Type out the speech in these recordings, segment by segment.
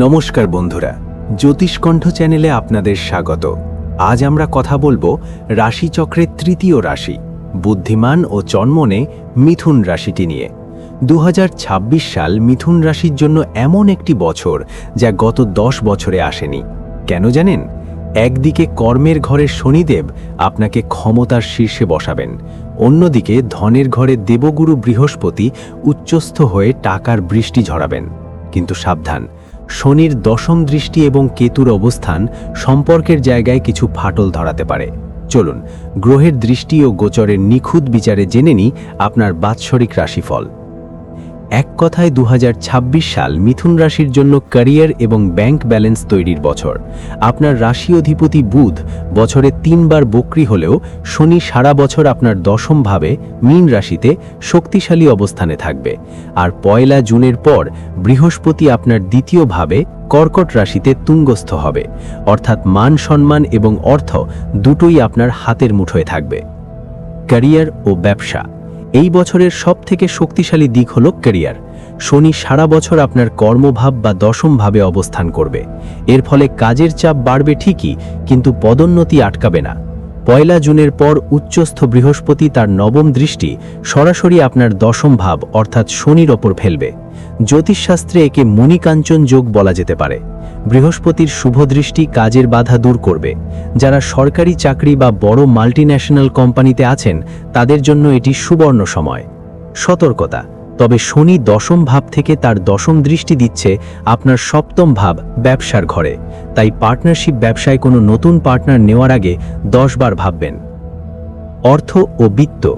নমস্কার বন্ধুরা, জ্যোতিষকণ্ঠ চ্যানেলে আপনাদের স্বাগত। আজ আমরা কথা বলব রাশিচক্রের তৃতীয় রাশি, বুদ্ধিমান ও চন্মনে মিথুন রাশিটি নিয়ে। দু হাজার ছাব্বিশ সাল মিথুন রাশির জন্য এমন একটি বছর যা গত দশ বছরে আসেনি। কেন জানেন? একদিকে কর্মের ঘরের শনিদেব আপনাকে ক্ষমতার শীর্ষে বসাবেন, অন্যদিকে ধনের ঘরে দেবগুরু বৃহস্পতি উচ্চস্থ হয়ে টাকার বৃষ্টি ঝরাবেন। কিন্তু সাবধান শনির দশম দৃষ্টি এবং কেতুর অবস্থান সম্পর্কের জায়গায় কিছু ফাটল ধরাতে পারে। চলুন, গ্রহের দৃষ্টি ও গোচরের নিখুঁত বিচারে জেনে নি আপনার বাৎসরিক রাশিফল। এক কথায় দু হাজার ছাব্বিশ সাল মিথুন রাশির জন্য ক্যারিয়ার এবং ব্যাংক ব্যালেন্স তৈরির বছর। আপনার রাশি অধিপতি বুধ বছরে তিনবার বক্রি হলেও শনি সারা বছর আপনার দশম ভাবে মীন রাশিতে শক্তিশালী অবস্থানে থাকবে। আর পয়লা জুনের পর বৃহস্পতি আপনার দ্বিতীয় ভাবে কর্কট রাশিতে তুঙ্গস্থ হবে। অর্থাৎ মান সম্মান এবং অর্থ দুটোই আপনার হাতের মুঠোয় থাকবে। ক্যারিয়ার ও ব্যবসা এই বছরের সবথেকে শক্তিশালী দিক হল ক্যারিয়ার। শনি সারা বছর আপনার কর্মভাব বা দশমভাবে অবস্থান করবে। এর ফলে কাজের চাপ বাড়বে ঠিকই, কিন্তু পদোন্নতি আটকাবে না। পয়লা জুনের পর উচ্চস্থ বৃহস্পতি তার নবম দৃষ্টি সরাসরি আপনার দশম ভাব, অর্থাৎ শনির ওপর ফেলবে। জ্যোতিষশাস্ত্রে একে মণিকাঞ্চন যোগ বলা যেতে পারে। বৃহস্পতির শুভ দৃষ্টি কাজের বাধা দূর করবে। যারা সরকারি চাকরি বা বড় মাল্টিন্যাশনাল কোম্পানিতে আছেন, তাদের জন্য এটি সুবর্ণ সময়। সতর্কতা তবে শনি দশম ভাব থেকে তার দশম দৃষ্টি দিচ্ছে আপনার সপ্তম ভাব, ব্যবসার ঘরে। তাই পার্টনারশিপ ব্যবসায় কোনো নতুন পার্টনার নেওয়ার আগে দশবার ভাববেন। অর্থ ও বিত্ত।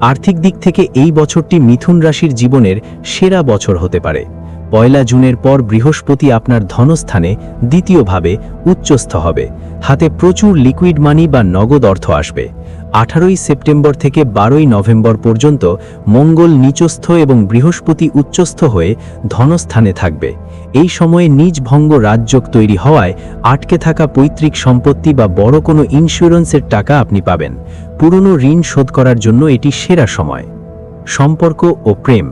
আর্থিক দিক থেকে এই বছরটি মিথুন রাশির জীবনের সেরা বছর হতে পারে। পয়লা জুনের পর বৃহস্পতি আপনার ধনস্থানে দ্বিতীয়ভাবে উচ্চস্থ হবে। হাতে প্রচুর লিকুইড মানি বা নগদ অর্থ আসবে। আঠারোই সেপ্টেম্বর থেকে বারোই নভেম্বর পর্যন্ত মঙ্গল নিচস্থ এবং বৃহস্পতি উচ্চস্থ হয়ে ধনস্থানে থাকবে। এই সময়ে নিজ ভঙ্গ রাজযোগ তৈরি হওয়ায় আটকে থাকা পৈতৃক সম্পত্তি বা বড় কোনো ইন্স্যুরেন্সের টাকা আপনি পাবেন। পুরনো ঋণ শোধ করার জন্য এটি সেরা সময়। সম্পর্ক ও প্রেম।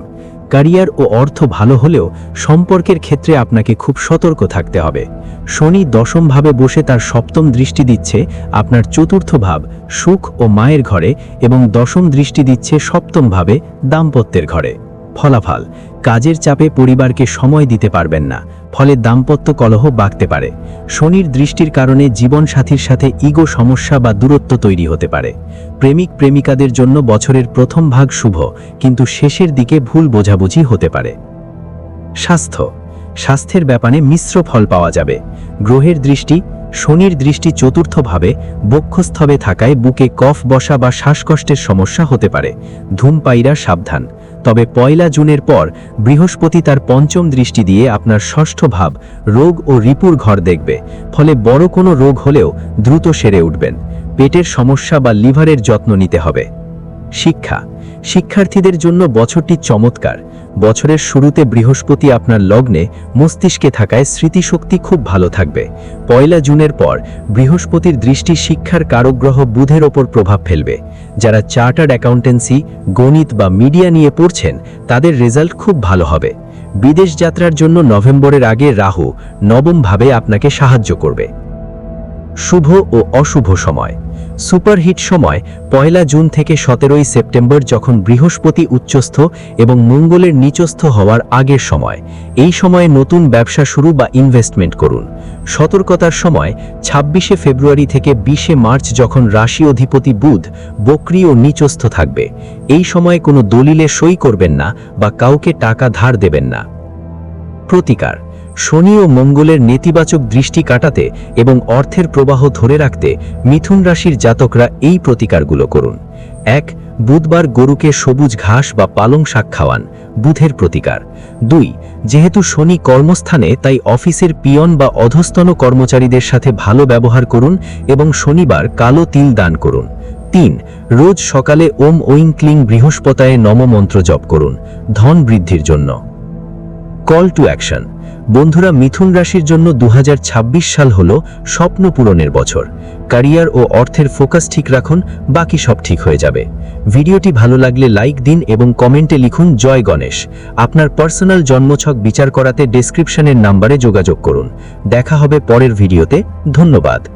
ক্যারিয়ার ও অর্থ ভালো হলেও সম্পর্কের ক্ষেত্রে আপনাকে খুব সতর্ক থাকতে হবে। শনি দশমভাবে বসে তার সপ্তম দৃষ্টি দিচ্ছে আপনার চতুর্থ ভাব, সুখ ও মায়ের ঘরে এবং দশম দৃষ্টি দিচ্ছে সপ্তমভাবে দাম্পত্যের ঘরে। ফলাফল, কাজের চাপে পরিবারকে সময় দিতে পারবেন না, ফলে দাম্পত্য কলহ বাড়তে পারে। শনির দৃষ্টির কারণে জীবনসাথীর সাথে ইগো সমস্যা বা দূরত্ব তৈরি হতে পারে। প্রেমিক প্রেমিকাদের জন্য বছরের প্রথম ভাগ শুভ, কিন্তু শেষের দিকে ভুল বোঝাবুঝি হতে পারে। স্বাস্থ্য, স্বাস্থ্যের ব্যাপারে মিশ্র ফল পাওয়া যাবে। গ্রহের দৃষ্টি, শনির দৃষ্টি চতুর্থভাবে, বক্ষস্থবে থাকায় বুকে কফ বসা বা শ্বাসকষ্টের সমস্যা হতে পারে। ধূমপাইরা সাবধান। তবে পয়লা জুনের পর বৃহস্পতি তার পঞ্চম দৃষ্টি দিয়ে আপনার ষষ্ঠ ভাব রোগ ও রিপুর ঘর দেখবে, ফলে বড় কোনো রোগ হলেও দ্রুত সেরে উঠবেন। পেটের সমস্যা বা লিভারের যত্ন নিতে হবে। শিক্ষা শিক্ষার্থীদের জন্য বছরটি চমৎকার। বছরের শুরুতে বৃহস্পতি আপনার লগ্নে মস্তিষ্কে থাকায় স্মৃতিশক্তি খুব ভালো থাকবে। পয়লা জুনের পর বৃহস্পতির দৃষ্টি শিক্ষার কারগ্রহ বুধের ওপর প্রভাব ফেলবে। যারা চার্টার্ড অ্যাকাউন্টেন্সি, গণিত বা মিডিয়া নিয়ে পড়ছেন, তাদের রেজাল্ট খুব ভালো হবে। বিদেশ যাত্রার জন্য নভেম্বরের আগে রাহু নবমভাবে আপনাকে সাহায্য করবে। শুভ ও অশুভ সময়। সুপারহিট সময় পয়লা জুন থেকে সতেরোই সেপ্টেম্বর যখন বৃহস্পতি উচ্চস্থ এবং মঙ্গলের নিচস্থ হওয়ার আগের সময়। এই সময়ে নতুন ব্যবসা শুরু বা ইনভেস্টমেন্ট করুন। সতর্কতার সময় ছাব্বিশে ফেব্রুয়ারি থেকে বিশে মার্চ যখন রাশি অধিপতি বুধ বকরি ও নিচস্থ থাকবে। এই সময়ে কোনো দলিলে সই করবেন না বা কাউকে টাকা ধার দেবেন না। প্রতিকার শনি ও মঙ্গলের নেতিবাচক দৃষ্টি কাটাতে এবং অর্থের প্রবাহ ধরে রাখতে মিথুন রাশির জাতকরা এই প্রতিকারগুলো করুন। এক, বুধবার গরুকে সবুজ ঘাস বা পালং শাক খাওয়ান, বুধের প্রতিকার। দুই, যেহেতু শনি কর্মস্থানে, তাই অফিসের পিয়ন বা অধস্তন কর্মচারীদের সাথে ভালো ব্যবহার করুন এবং শনিবার কালো তিল দান করুন। তিন, রোজ সকালে ওম ঐং ক্লিং বৃহস্পতায় নমমন্ত্র জপ করুন, ধন বৃদ্ধির জন্য। Call to action. বন্ধুরা, মিথুন রাশির জন্য দু হাজার ছাব্বিশ সাল হল স্বপ্ন পূরণের বছর। ক্যারিয়ার ও অর্থের ফোকাস ঠিক রাখুন, বাকি সব ঠিক হয়ে যাবে। ভিডিওটি ভালো লাগলে লাইক দিন এবং কমেন্টে লিখুন, জয় গণেশ। আপনার পার্সোনাল জন্মছক বিচার করাতে ডেসক্রিপশনের নাম্বারে যোগাযোগ করুন। দেখা হবে পরের ভিডিওতে। ধন্যবাদ।